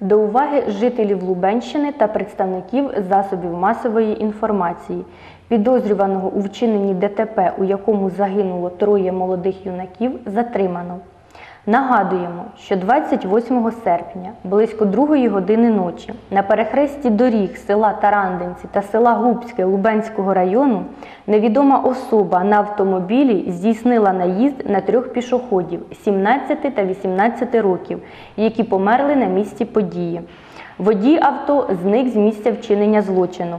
До уваги жителів Лубенщини та представників засобів масової інформації. Підозрюваного у вчиненні ДТП, у якому загинуло троє молодих юнаків, затримано. Нагадуємо, що 28 серпня, близько 2 години ночі, на перехресті доріг села Тарандинці та села Губське Лубенського району невідома особа на автомобілі здійснила наїзд на трьох пішоходів 17 та 18 років, які померли на місці події. Водій авто зник з місця вчинення злочину.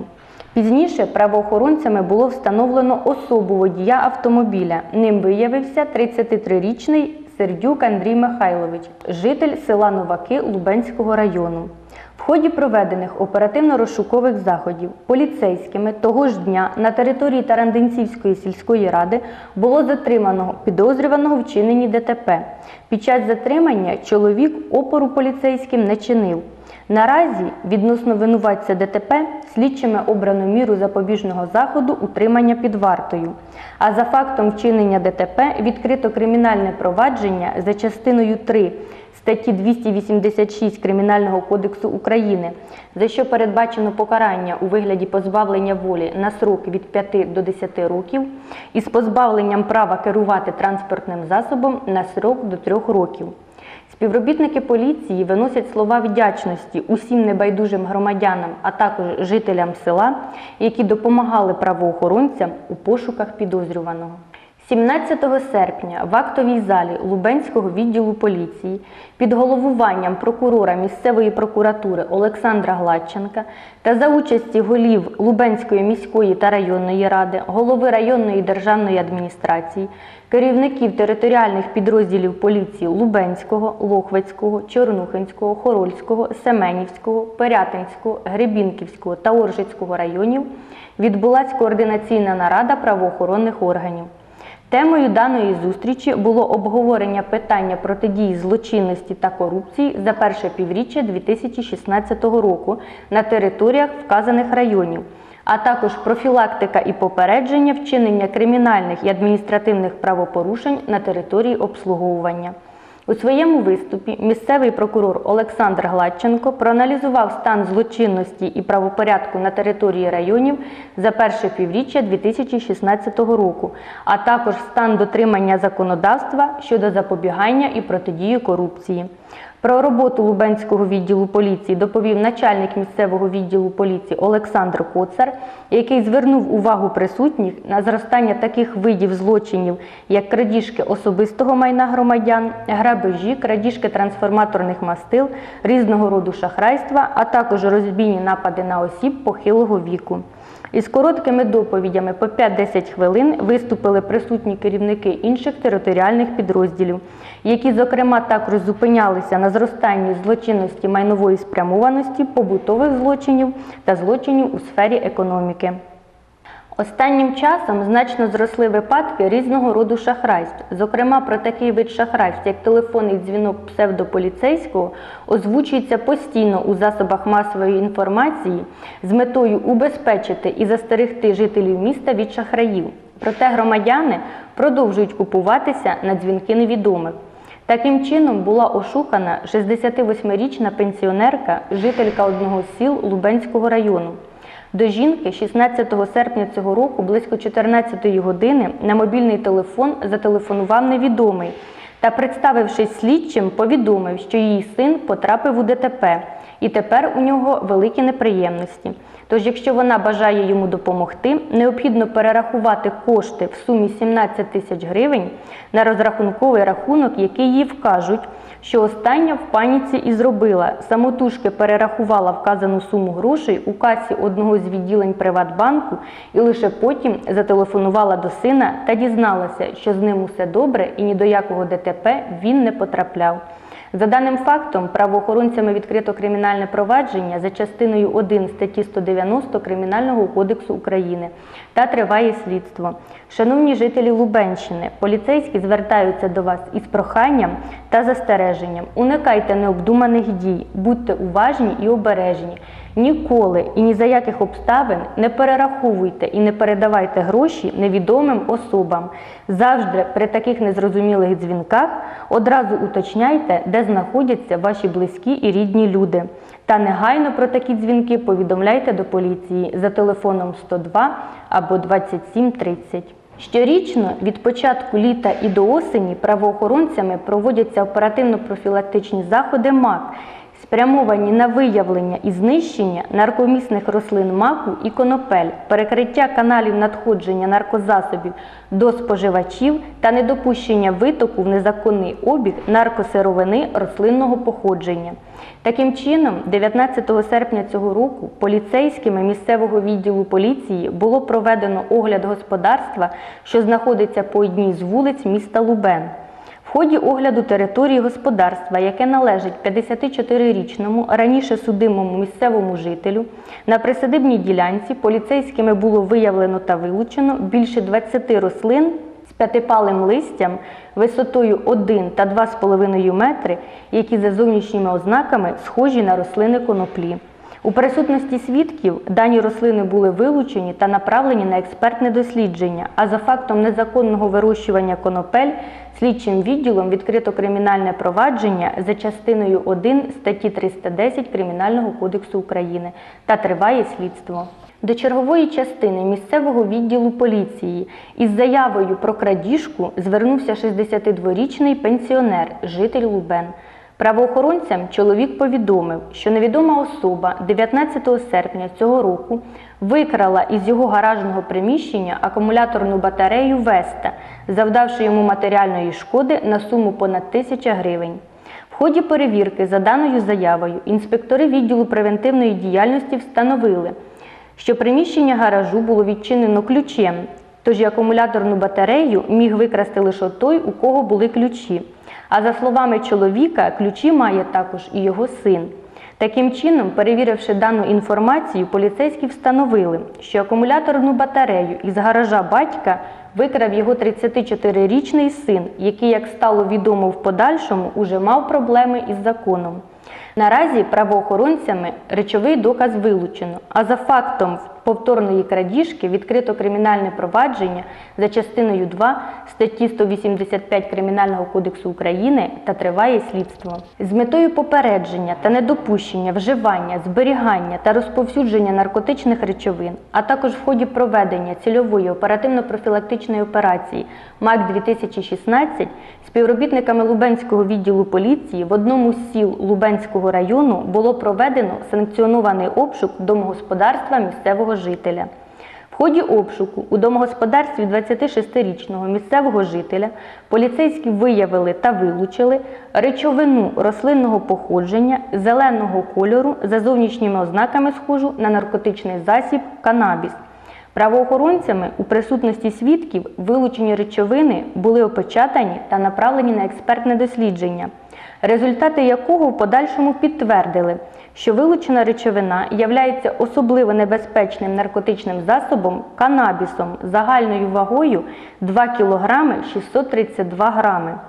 Пізніше правоохоронцями було встановлено особу водія автомобіля. Ним виявився 33-річний Сердюк Андрій Михайлович, житель села Новаки Лубенського району. В ході проведених оперативно-розшукових заходів поліцейськими того ж дня на території Тарандинцівської сільської ради було затримано підозрюваного в вчиненні ДТП. Під час затримання чоловік опору поліцейським не чинив. Наразі відносно винуватця ДТП слідчими обрано міру запобіжного заходу утримання під вартою. А за фактом вчинення ДТП відкрито кримінальне провадження за частиною 3 статті 286 Кримінального кодексу України, за що передбачено покарання у вигляді позбавлення волі на срок від 5 до 10 років із позбавленням права керувати транспортним засобом на срок до 3 років. Співробітники поліції виносять слова вдячності усім небайдужим громадянам, а також жителям села, які допомагали правоохоронцям у пошуках підозрюваного. 17 серпня в актовій залі Лубенського відділу поліції під головуванням прокурора місцевої прокуратури Олександра Гладченка та за участі голів Лубенської міської та районної ради, голови районної державної адміністрації, керівників територіальних підрозділів поліції Лубенського, Лохвицького, Чорнухинського, Хорольського, Семенівського, Пирятинського, Гребінківського та Оржицького районів відбулась координаційна нарада правоохоронних органів. Темою даної зустрічі було обговорення питання протидії злочинності та корупції за перше півріччя 2016 року на територіях вказаних районів, а також профілактика і попередження вчинення кримінальних і адміністративних правопорушень на території обслуговування. У своєму виступі місцевий прокурор Олександр Гладченко проаналізував стан злочинності і правопорядку на території районів за перше півріччя 2016 року, а також стан дотримання законодавства щодо запобігання і протидії корупції. Про роботу Лубенського відділу поліції доповів начальник місцевого відділу поліції Олександр Коцар, який звернув увагу присутніх на зростання таких видів злочинів, як крадіжки особистого майна громадян, грабежі, крадіжки трансформаторних мастил, різного роду шахрайства, а також розбійні напади на осіб похилого віку. Із короткими доповідями по 5-10 хвилин виступили присутні керівники інших територіальних підрозділів, які, зокрема, також зупинялися на зростанні злочинності майнової спрямованості, побутових злочинів та злочинів у сфері економіки. Останнім часом значно зросли випадки різного роду шахрайств. Зокрема, про такий вид шахрайств, як телефонний дзвінок псевдополіцейського, озвучується постійно у засобах масової інформації з метою убезпечити і застерегти жителів міста від шахраїв. Проте громадяни продовжують купуватися на дзвінки невідомих. Таким чином була ошукана 68-річна пенсіонерка, жителька одного з сіл Лубенського району. До жінки 16 серпня цього року близько 14 години на мобільний телефон зателефонував невідомий та, представившись слідчим, повідомив, що її син потрапив у ДТП і тепер у нього великі неприємності. Тож, якщо вона бажає йому допомогти, необхідно перерахувати кошти в сумі 17 тисяч гривень на розрахунковий рахунок, який їй вкажуть, що остання в паніці і зробила. Самотужки перерахувала вказану суму грошей у касі одного з відділень Приватбанку і лише потім зателефонувала до сина та дізналася, що з ним усе добре і ні до якого ДТП він не потрапляв. За даним фактом, правоохоронцями відкрито кримінальне провадження за частиною 1 статті 190 Кримінального кодексу України та триває слідство. Шановні жителі Лубенщини, поліцейські звертаються до вас із проханням та застереженням. Уникайте необдуманих дій, будьте уважні і обережні. Ніколи і ні за яких обставин не перераховуйте і не передавайте гроші невідомим особам. Завжди при таких незрозумілих дзвінках одразу уточняйте, де де знаходяться ваші близькі і рідні люди. Та негайно про такі дзвінки повідомляйте до поліції за телефоном 102 або 2730. Щорічно від початку літа і до осені правоохоронцями проводяться оперативно-профілактичні заходи МАК, спрямовані на виявлення і знищення наркомісних рослин маку і конопель, перекриття каналів надходження наркозасобів до споживачів та недопущення витоку в незаконний обіг наркосировини рослинного походження. Таким чином, 19 серпня цього року поліцейськими місцевого відділу поліції було проведено огляд господарства, що знаходиться по одній з вулиць міста Лубен. В ході огляду території господарства, яке належить 54-річному раніше судимому місцевому жителю, на присадибній ділянці поліцейськими було виявлено та вилучено більше 20 рослин з п'ятипалим листям висотою 1 та 2,5 метри, які за зовнішніми ознаками схожі на рослини коноплі. У присутності свідків дані рослини були вилучені та направлені на експертне дослідження, а за фактом незаконного вирощування конопель слідчим відділом відкрито кримінальне провадження за частиною 1 статті 310 Кримінального кодексу України та триває слідство. До чергової частини місцевого відділу поліції із заявою про крадіжку звернувся 62-річний пенсіонер, житель Лубен. Правоохоронцям чоловік повідомив, що невідома особа 19 серпня цього року викрала із його гаражного приміщення акумуляторну батарею Веста, завдавши йому матеріальної шкоди на суму понад тисяча гривень. В ході перевірки за даною заявою інспектори відділу превентивної діяльності встановили, що приміщення гаражу було відчинено ключем, тож і акумуляторну батарею міг викрасти лише той, у кого були ключі. А за словами чоловіка, ключі має також і його син. Таким чином, перевіривши дану інформацію, поліцейські встановили, що акумуляторну батарею із гаража батька викрав його 34-річний син, який, як стало відомо в подальшому, уже мав проблеми із законом. Наразі правоохоронцями речовий доказ вилучено, а за фактом повторної крадіжки відкрито кримінальне провадження за частиною 2 статті 185 Кримінального кодексу України та триває слідство. З метою попередження та недопущення вживання, зберігання та розповсюдження наркотичних речовин, а також в ході проведення цільової оперативно-профілактичної операції МАК 2016 співробітниками Лубенського відділу поліції в одному з сіл Лубенського району було проведено санкціонований обшук домогосподарства місцевого жителя. В ході обшуку у домогосподарстві 26-річного місцевого жителя поліцейські виявили та вилучили речовину рослинного походження зеленого кольору за зовнішніми ознаками схожу на наркотичний засіб канабіс. Правоохоронцями у присутності свідків вилучені речовини були опечатані та направлені на експертне дослідження, результати якого в подальшому підтвердили, що вилучена речовина являється особливо небезпечним наркотичним засобом канабісом загальною вагою 2 кг 632 грами.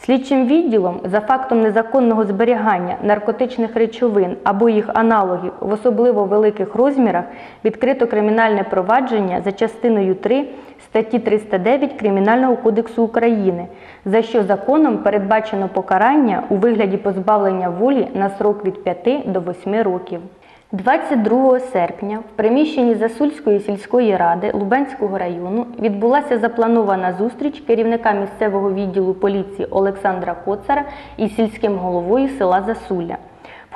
Слідчим відділом за фактом незаконного зберігання наркотичних речовин або їх аналогів в особливо великих розмірах відкрито кримінальне провадження за частиною 3 статті 309 Кримінального кодексу України, за що законом передбачено покарання у вигляді позбавлення волі на срок від 5 до 8 років. 22 серпня в приміщенні Засульської сільської ради Лубенського району відбулася запланована зустріч керівника місцевого відділу поліції Олександра Коцара із сільським головою села Засуля.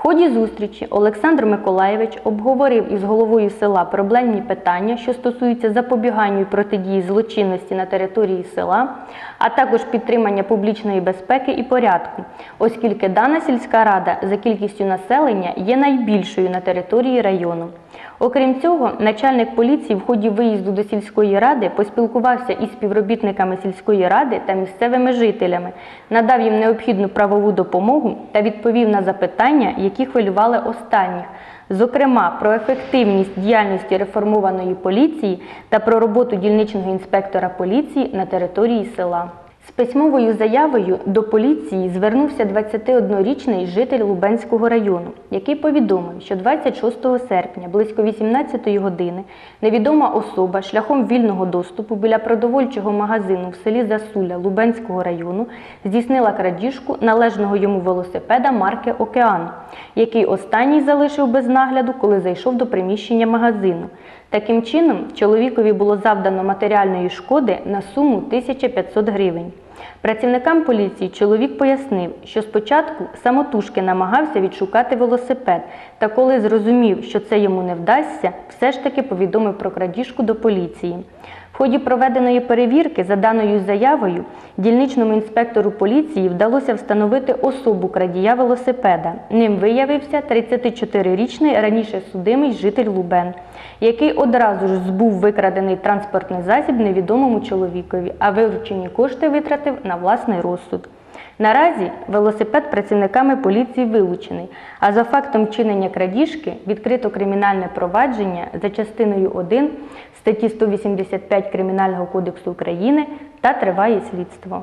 Ході зустрічі Олександр Миколаєвич обговорив із головою села проблемні питання, що стосуються запобігання і протидії злочинності на території села, а також підтримання публічної безпеки і порядку, оскільки дана сільська рада за кількістю населення є найбільшою на території району. Окрім цього, начальник поліції в ході виїзду до сільської ради поспілкувався із співробітниками сільської ради та місцевими жителями, надав їм необхідну правову допомогу та відповів на запитання, які хвилювали останніх. Зокрема, про ефективність діяльності реформованої поліції та про роботу дільничного інспектора поліції на території села. З письмовою заявою до поліції звернувся 21-річний житель Лубенського району, який повідомив, що 26 серпня близько 18 години невідома особа шляхом вільного доступу біля продовольчого магазину в селі Засуля Лубенського району здійснила крадіжку належного йому велосипеда марки Океан, який останній залишив без нагляду, коли зайшов до приміщення магазину. Таким чином, чоловікові було завдано матеріальної шкоди на суму 1500 гривень. Працівникам поліції чоловік пояснив, що спочатку самотужки намагався відшукати велосипед, та коли зрозумів, що це йому не вдасться, все ж таки повідомив про крадіжку до поліції. В ході проведеної перевірки за даною заявою дільничному інспектору поліції вдалося встановити особу крадія велосипеда. Ним виявився 34-річний раніше судимий житель Лубен, який одразу ж збув викрадений транспортний засіб невідомому чоловікові, а виручені кошти витратив на власний розсуд. Наразі велосипед працівниками поліції вилучений, а за фактом чинення крадіжки відкрито кримінальне провадження за частиною 1 статті 185 Кримінального кодексу України та триває слідство.